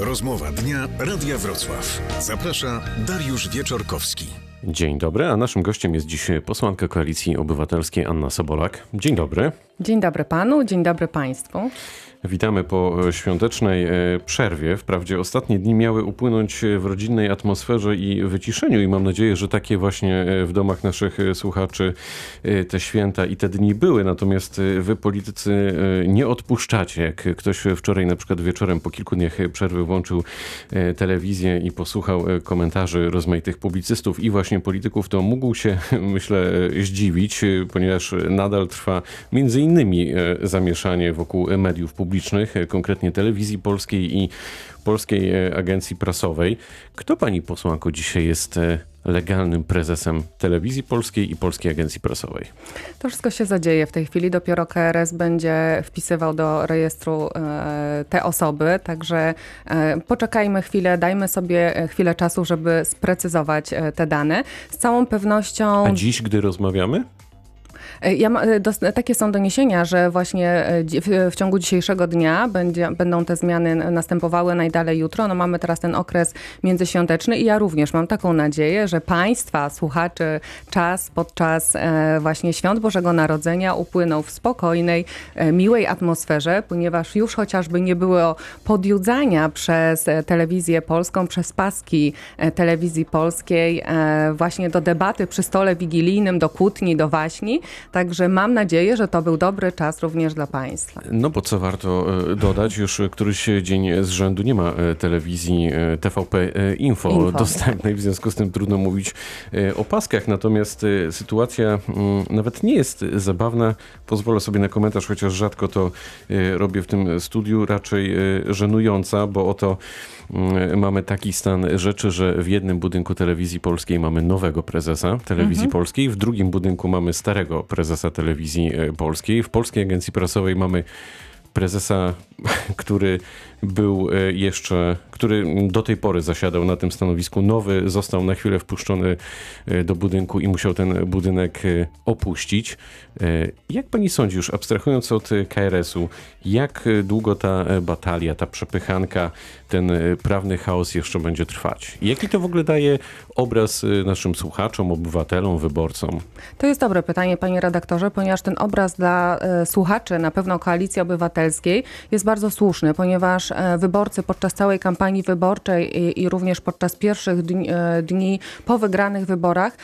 Rozmowa dnia Radia Wrocław. Zaprasza Dariusz Wieczorkowski. Dzień dobry, a naszym gościem jest dziś posłanka Koalicji Obywatelskiej Anna Sobolak. Dzień dobry. Dzień dobry panu, dzień dobry państwu. Witamy po świątecznej e, przerwie. Wprawdzie ostatnie dni miały upłynąć w rodzinnej atmosferze i wyciszeniu i mam nadzieję, że takie właśnie e, w domach naszych e, słuchaczy te święta i te dni były. Natomiast wy politycy nie odpuszczacie. Jak ktoś wczoraj na przykład wieczorem po kilku dniach przerwy włączył telewizję i posłuchał komentarzy rozmaitych publicystów i właśnie polityków, to mógł się myślę zdziwić, ponieważ nadal trwa między innymi zamieszanie wokół mediów publicznych publicznych, e, konkretnie telewizji polskiej i Polskiej e, Agencji Prasowej. Kto pani posłanko dzisiaj jest e, legalnym prezesem Telewizji Polskiej i Polskiej Agencji Prasowej? To wszystko się zadzieje w tej chwili. Dopiero KRS będzie wpisywał do rejestru te osoby, także poczekajmy chwilę, dajmy sobie chwilę czasu, żeby sprecyzować te dane. Z całą pewnością... A dziś, gdy rozmawiamy? E, ja ma, e, dos, takie są doniesienia, że właśnie e, w, w, ciągu dzisiejszego dnia będzie, będą te zmiany następowały najdalej jutro. No mamy teraz ten okres międzyświąteczny i ja również mam taką nadzieję, że państwa, słuchaczy, czas podczas e, właśnie świąt Bożego Narodzenia upłyną w spokojnej, e, miłej atmosferze, ponieważ już chociażby nie było podjudzania przez telewizję polską, przez paski telewizji polskiej właśnie do debaty przy stole wigilijnym, do kłótni, do waśni. Także mam nadzieję, że to był dobry czas również dla Państwa. No bo co warto e, dodać, już któryś dzień z rzędu nie ma e, telewizji e, TVP Info, Info dostępnej, w związku z tym trudno mówić o paskach. Natomiast sytuacja mm, nawet nie jest zabawna. Pozwolę sobie na komentarz, chociaż rzadko to robię w tym studiu, raczej żenująca, bo oto mamy taki stan rzeczy, że w jednym budynku telewizji polskiej mamy nowego prezesa telewizji mhm. polskiej, w drugim budynku mamy starego prezesa telewizji e, polskiej. W Polskiej Agencji Prasowej mamy prezesa, który był e, jeszcze, który do tej pory zasiadał na tym stanowisku. Nowy został na chwilę wpuszczony e, do budynku i musiał ten budynek opuścić. Jak pani sądzi, już abstrahując od KRS-u, jak długo ta batalia, ta przepychanka, ten prawny chaos jeszcze będzie trwać? Jaki to w ogóle daje obraz naszym słuchaczom, obywatelom, wyborcom? To jest dobre pytanie, panie redaktorze, ponieważ ten obraz dla słuchaczy, na pewno Koalicji Obywatelskiej, jest bardzo słuszny, ponieważ wyborcy podczas całej kampanii wyborczej i, i również podczas pierwszych dni, dni, po wygranych wyborach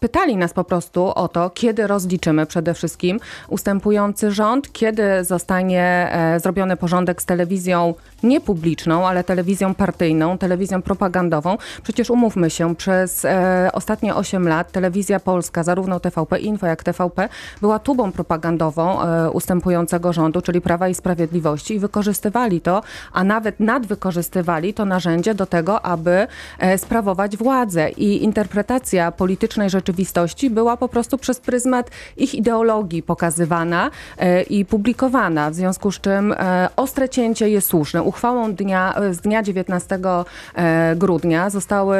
pytali nas po prostu o to, kiedy rozliczymy przede wszystkim. Ustępujący rząd, kiedy zostanie e, zrobiony porządek z telewizją niepubliczną, ale telewizją partyjną, telewizją propagandową. Przecież umówmy się, przez e, ostatnie 8 lat telewizja polska, zarówno TVP Info jak TVP, była tubą propagandową e, ustępującego rządu, czyli Prawa i Sprawiedliwości i wykorzystywali to, a nawet nadwykorzystywali to narzędzie do tego, aby e, sprawować władzę. I interpretacja politycznej rzeczywistości była po prostu przez pryzmat ich ideologii pokazywana e, i publikowana, w związku z czym e, ostre cięcie jest słuszne. Uchwałą dnia, z dnia 19 e, grudnia zostały,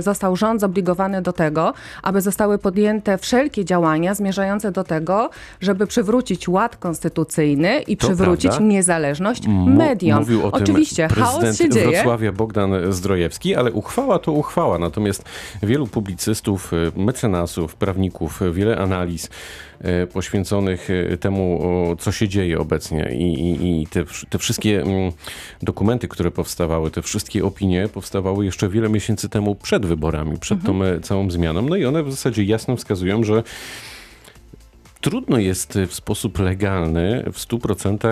został rząd zobligowany do tego, aby zostały podjęte wszelkie działania zmierzające do tego, żeby przywrócić ład konstytucyjny i to przywrócić prawda. Niezależność mediom. Mówił o Oczywiście, tym prezydent się dzieje. Wrocławia Bogdan Zdrojewski, ale uchwała to uchwała. Natomiast wielu publicystów, mecenasów, prawników, wiele analiz E, poświęconych temu, co się dzieje obecnie i, i, i te, te, wszystkie mm, dokumenty, które powstawały, te wszystkie opinie powstawały jeszcze wiele miesięcy temu przed wyborami, przed mhm. tą e, całą zmianą. No i one w zasadzie jasno wskazują, że trudno jest w sposób legalny w 100%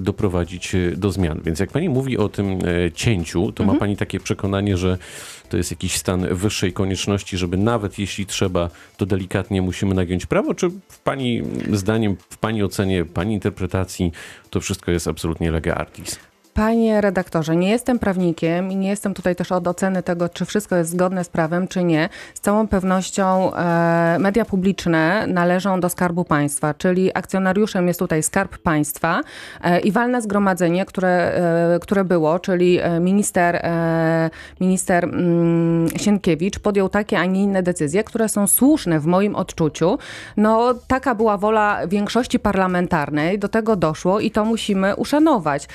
doprowadzić do zmian. Więc jak pani mówi o tym cięciu, to mhm. ma pani takie przekonanie, że to jest jakiś stan wyższej konieczności, żeby nawet jeśli trzeba, to delikatnie musimy nagiąć prawo? Czy w Pani zdaniem, w Pani ocenie, Pani interpretacji to wszystko jest absolutnie lega artis? Panie redaktorze, nie jestem prawnikiem i nie jestem tutaj też od oceny tego, czy wszystko jest zgodne z prawem, czy nie. Z całą pewnością e, media publiczne należą do Skarbu Państwa, czyli akcjonariuszem jest tutaj Skarb Państwa e, i walne zgromadzenie, które, e, które było, czyli e, minister, e, minister mm, Sienkiewicz podjął takie, a nie inne decyzje, które są słuszne w moim odczuciu. No, taka była wola większości parlamentarnej, do tego doszło i to musimy uszanować.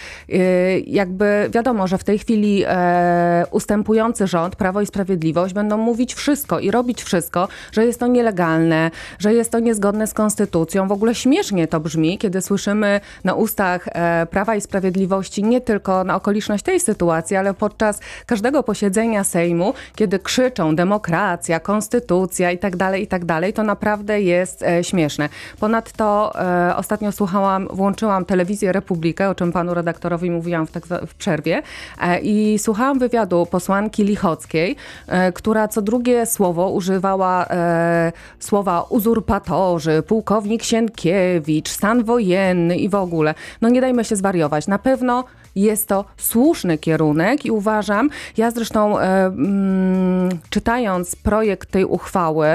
Jakby wiadomo, że w tej chwili e, ustępujący rząd, Prawo i Sprawiedliwość będą mówić wszystko i robić wszystko, że jest to nielegalne, że jest to niezgodne z konstytucją. W ogóle śmiesznie to brzmi, kiedy słyszymy na ustach e, Prawa i Sprawiedliwości nie tylko na okoliczność tej sytuacji, ale podczas każdego posiedzenia Sejmu, kiedy krzyczą demokracja, konstytucja i tak dalej, i tak dalej, to naprawdę jest e, śmieszne. Ponadto e, ostatnio słuchałam, włączyłam telewizję Republikę, o czym panu redaktorowi mówiłam w, tak, w przerwie e, i słuchałam wywiadu posłanki Lichockiej, e, która co drugie słowo używała e, słowa uzurpatorzy, pułkownik Sienkiewicz, stan wojenny i w ogóle. No nie dajmy się zwariować. Na pewno jest to słuszny kierunek i uważam, ja zresztą e, mm, czytając projekt tej uchwały,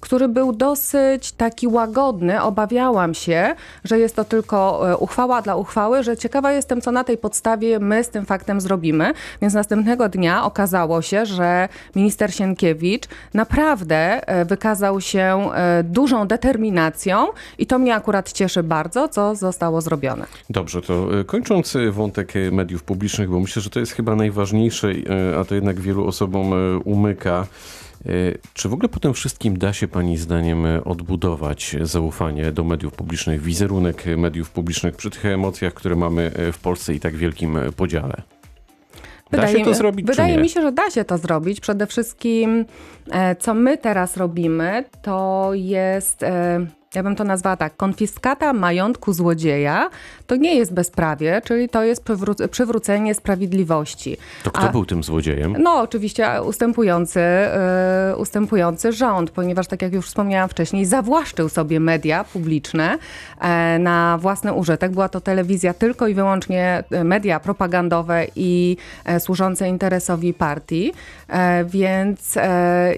który był dosyć taki łagodny, obawiałam się, że jest to tylko e, uchwała dla uchwały, że ciekawa jestem, co na tej podstawie my z tym faktem zrobimy. Więc następnego dnia okazało się, że minister Sienkiewicz naprawdę e, wykazał się dużą determinacją i to mnie akurat cieszy bardzo, co zostało zrobione. Dobrze, to kończąc wątek mediów publicznych, bo myślę, że to jest chyba najważniejsze, e, a to jednak wielu osobom e, umyka. E, Czy w ogóle po tym wszystkim da się Pani zdaniem e, odbudować zaufanie do mediów publicznych, wizerunek e, mediów publicznych przy tych emocjach, które mamy e, w Polsce i tak wielkim e, podziale? Da się to zrobić, Wydaje mi się, że da się to zrobić. Przede wszystkim, e, co my teraz robimy, to jest. Ja bym to nazwała tak, konfiskata majątku złodzieja to nie jest bezprawie, czyli to jest przywró- przywrócenie sprawiedliwości. To kto A- był tym złodziejem? No, oczywiście ustępujący, e, ustępujący rząd, ponieważ, tak jak już wspomniałam wcześniej, zawłaszczył sobie media publiczne e, na własny użytek. Była to telewizja tylko i wyłącznie e, media propagandowe i służące interesowi partii, więc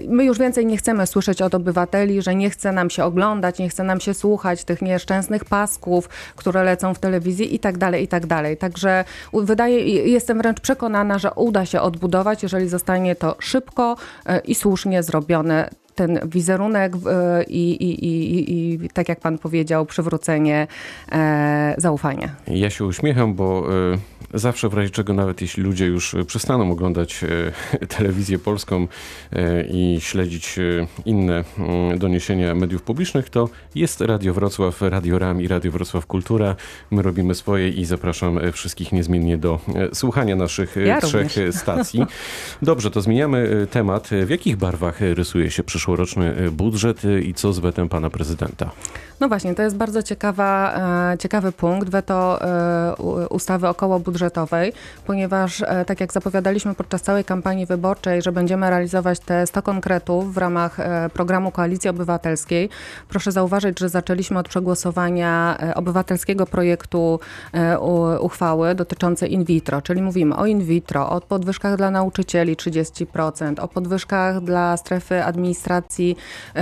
my już więcej nie chcemy słyszeć od obywateli, że nie chce nam się oglądać, nie chce nam się słuchać tych nieszczęsnych pasków, które lecą w telewizji i tak dalej, i tak dalej. Także wydaje, jestem wręcz przekonana, że uda się odbudować, jeżeli zostanie to szybko e, i słusznie zrobione. Ten wizerunek e, i, i, i, i, tak jak pan powiedział, przywrócenie e, zaufania. Ja się uśmiecham, bo e, zawsze w razie czego, nawet jeśli ludzie już przestaną oglądać e, telewizję polską e, i śledzić e, inne mm, doniesienia mediów publicznych, to jest Radio Wrocław, Radio RAM i Radio Wrocław Kultura. My robimy swoje i zapraszam wszystkich niezmiennie do słuchania naszych Ja trzech również. stacji. Dobrze, to zmieniamy temat. W jakich barwach rysuje się przyszłoroczny e, budżet e, i co z wetem pana prezydenta? No właśnie, to jest bardzo ciekawa, e, ciekawy punkt, weto e, ustawy okołobudżetowej, ponieważ e, tak jak zapowiadaliśmy podczas całej kampanii wyborczej, że będziemy realizować te 100 konkretów w ramach programu Koalicji Obywatelskiej, proszę zauważyć, że zaczęliśmy od przegłosowania obywatelskiego projektu uchwały dotyczącej in vitro, czyli mówimy o in vitro, o podwyżkach dla nauczycieli 30%, o podwyżkach dla strefy administracji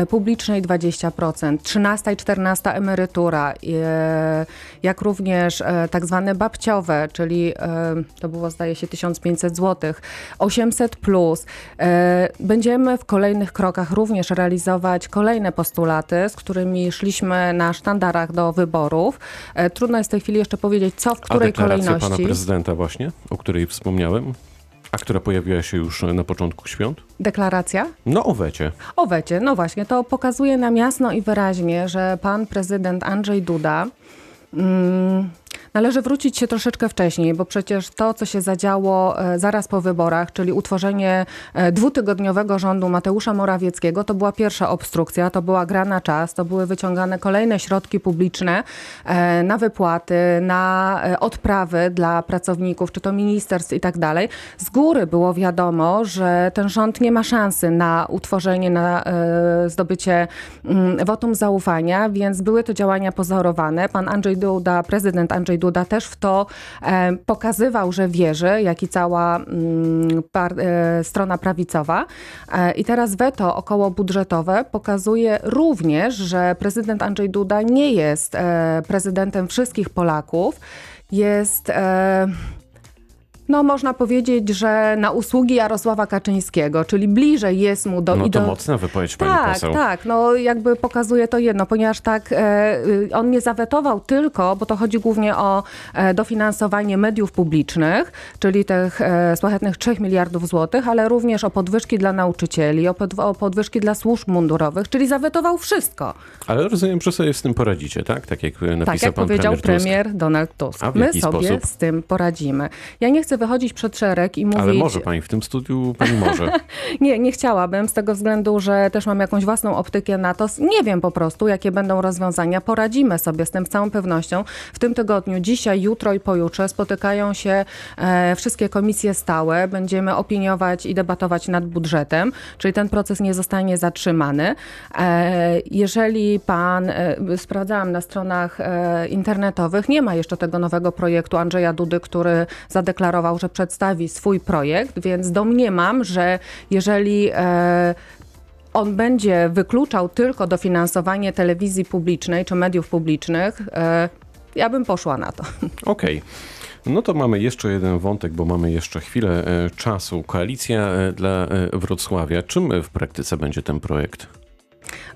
publicznej 20%, 13 i 14 emerytura, e, jak również e, tak zwane babciowe, czyli e, to było zdaje się 1500 zł, 800 plus. Będziemy w kolejnych krokach również realizować kolejne postulaty, z którymi szliśmy na sztandarach do wyborów. Trudno jest w tej chwili jeszcze powiedzieć, co w A której pana kolejności. prezydenta właśnie, o której wspomniałem, a która pojawiła się już na początku świąt? Deklaracja? No o wecie. O wecie, no właśnie, to pokazuje nam jasno i wyraźnie, że pan prezydent Andrzej Duda mm, należy wrócić się troszeczkę wcześniej, bo przecież to, co się zadziało e, zaraz po wyborach, czyli utworzenie e, dwutygodniowego rządu Mateusza Morawieckiego, to była pierwsza obstrukcja, to była gra na czas, to były wyciągane kolejne środki publiczne e, na wypłaty, na odprawy dla pracowników, czy to ministerstw i tak dalej. Z góry było wiadomo, że ten rząd nie ma szansy na utworzenie, na zdobycie mm, wotum zaufania, więc były to działania pozorowane. Pan Andrzej Duda, prezydent Andrzej Duda też w to e, pokazywał, że wierzy, jak i cała mm, e, strona prawicowa. E, I teraz weto okołobudżetowe pokazuje również, że prezydent Andrzej Duda nie jest prezydentem wszystkich Polaków. Jest... No można powiedzieć, że na usługi Jarosława Kaczyńskiego, czyli bliżej jest mu do... No to do... mocna wypowiedź pani Tak, poseł. tak, no jakby pokazuje to jedno, ponieważ tak e, y, on nie zawetował tylko, bo to chodzi głównie o e, dofinansowanie mediów publicznych, czyli tych e, szlachetnych 3 miliardów złotych, ale również o podwyżki dla nauczycieli, o, podw- o podwyżki dla służb mundurowych, czyli zawetował wszystko. Ale rozumiem, że sobie z tym poradzicie, tak? Tak jak napisał Tak jak pan powiedział premier Donald Tusk. My sobie sposób? z tym poradzimy. Ja nie chcę wychodzić przed szereg i mówić... Ale może pani w tym studiu, pani może. Nie, nie chciałabym z tego względu, że też mam jakąś własną optykę na to. Nie wiem po prostu, jakie będą rozwiązania. Poradzimy sobie z tym z całą pewnością. W tym tygodniu, dzisiaj, jutro i pojutrze spotykają się e, wszystkie komisje stałe. Będziemy opiniować i debatować nad budżetem, czyli ten proces nie zostanie zatrzymany. E, jeżeli pan, e, sprawdzałam na stronach e, internetowych, nie ma jeszcze tego nowego projektu Andrzeja Dudy, który zadeklarował, że przedstawi swój projekt, więc domniemam, że jeżeli e, on będzie wykluczał tylko dofinansowanie telewizji publicznej czy mediów publicznych, e, ja bym poszła na to. Okej. No to mamy jeszcze jeden wątek, bo mamy jeszcze chwilę e, czasu. Koalicja e, dla e, Wrocławia. Czym w praktyce będzie ten projekt?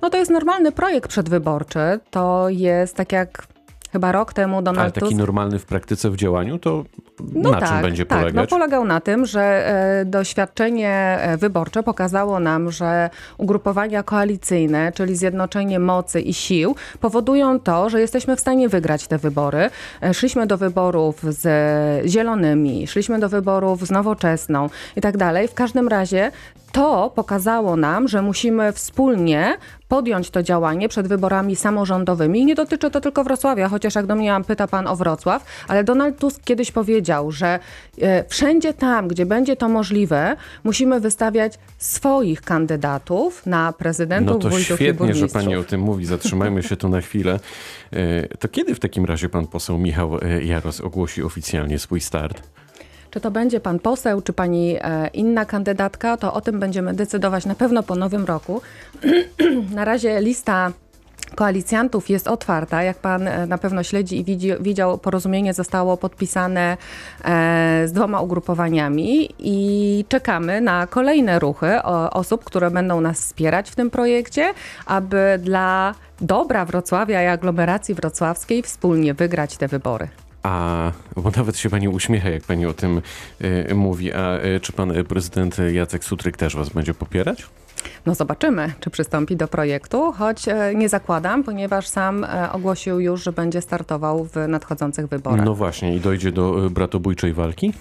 No to jest normalny projekt przedwyborczy. To jest tak jak chyba rok temu Ale Donald taki Tusk normalny w praktyce w działaniu, to No na tak, czym będzie tak. No polegać? polegał na tym, że e, doświadczenie e, wyborcze pokazało nam, że ugrupowania koalicyjne, czyli zjednoczenie mocy i sił, powodują to, że jesteśmy w stanie wygrać te wybory. E, Szliśmy do wyborów z zielonymi, szliśmy do wyborów z nowoczesną i tak dalej. W każdym razie to pokazało nam, że musimy wspólnie podjąć to działanie przed wyborami samorządowymi. I nie dotyczy to tylko Wrocławia, chociaż jak do mnie pyta pan o Wrocław, ale Donald Tusk kiedyś powiedział, że e, wszędzie tam, gdzie będzie to możliwe, musimy wystawiać swoich kandydatów na prezydentów, No to świetnie, że pani o tym mówi. Zatrzymajmy się tu na chwilę. E, To kiedy w takim razie pan poseł Michał e, Jaros ogłosi oficjalnie swój start? Czy to będzie pan poseł, czy pani e, inna kandydatka, to o tym będziemy decydować na pewno po nowym roku. na razie lista koalicjantów jest otwarta. Jak pan e, na pewno śledzi i widzi, widział, porozumienie zostało podpisane e, z dwoma ugrupowaniami i czekamy na kolejne ruchy osób, które będą nas wspierać w tym projekcie, aby dla dobra Wrocławia i aglomeracji wrocławskiej wspólnie wygrać te wybory. A, bo nawet się pani uśmiecha, jak pani o tym e, mówi. A e, czy pan e, prezydent Jacek Sutryk też was będzie popierać? No zobaczymy, czy przystąpi do projektu, choć e, nie zakładam, ponieważ sam e, ogłosił już, że będzie startował w nadchodzących wyborach. No właśnie, i dojdzie do e, bratobójczej walki?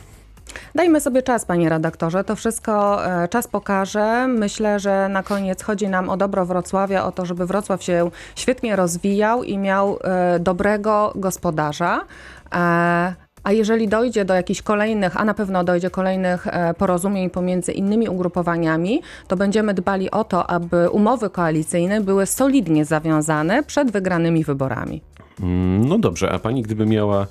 Dajmy sobie czas, panie redaktorze. To wszystko e, czas pokaże. Myślę, że na koniec chodzi nam o dobro Wrocławia, o to, żeby Wrocław się świetnie rozwijał i miał e, dobrego gospodarza. E, a jeżeli dojdzie do jakichś kolejnych, a na pewno dojdzie kolejnych porozumień pomiędzy innymi ugrupowaniami, to będziemy dbali o to, aby umowy koalicyjne były solidnie zawiązane przed wygranymi wyborami. Mm, No dobrze, a pani gdyby miała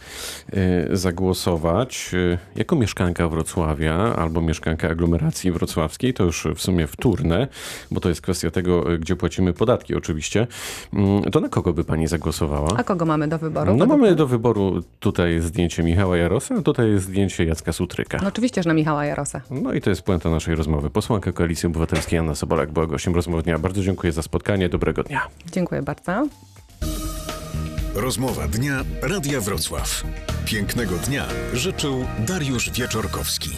e, zagłosować e, jako mieszkanka Wrocławia albo mieszkanka aglomeracji wrocławskiej, to już w sumie wtórne, bo to jest kwestia tego, e, gdzie płacimy podatki oczywiście, mm, to na kogo by pani zagłosowała? A kogo mamy do wyboru? No mamy do wyboru tutaj zdjęcie Michała Jarosa, a tutaj jest zdjęcie Jacka Sutryka. No oczywiście, że na Michała Jarosa. No i to jest puenta naszej rozmowy. Posłanka Koalicji Obywatelskiej Anna Sobolak była gościem rozmowy dnia. Bardzo dziękuję za spotkanie. Dobrego dnia. Dziękuję bardzo. Rozmowa dnia Radia Wrocław. Pięknego dnia życzył Dariusz Wieczorkowski.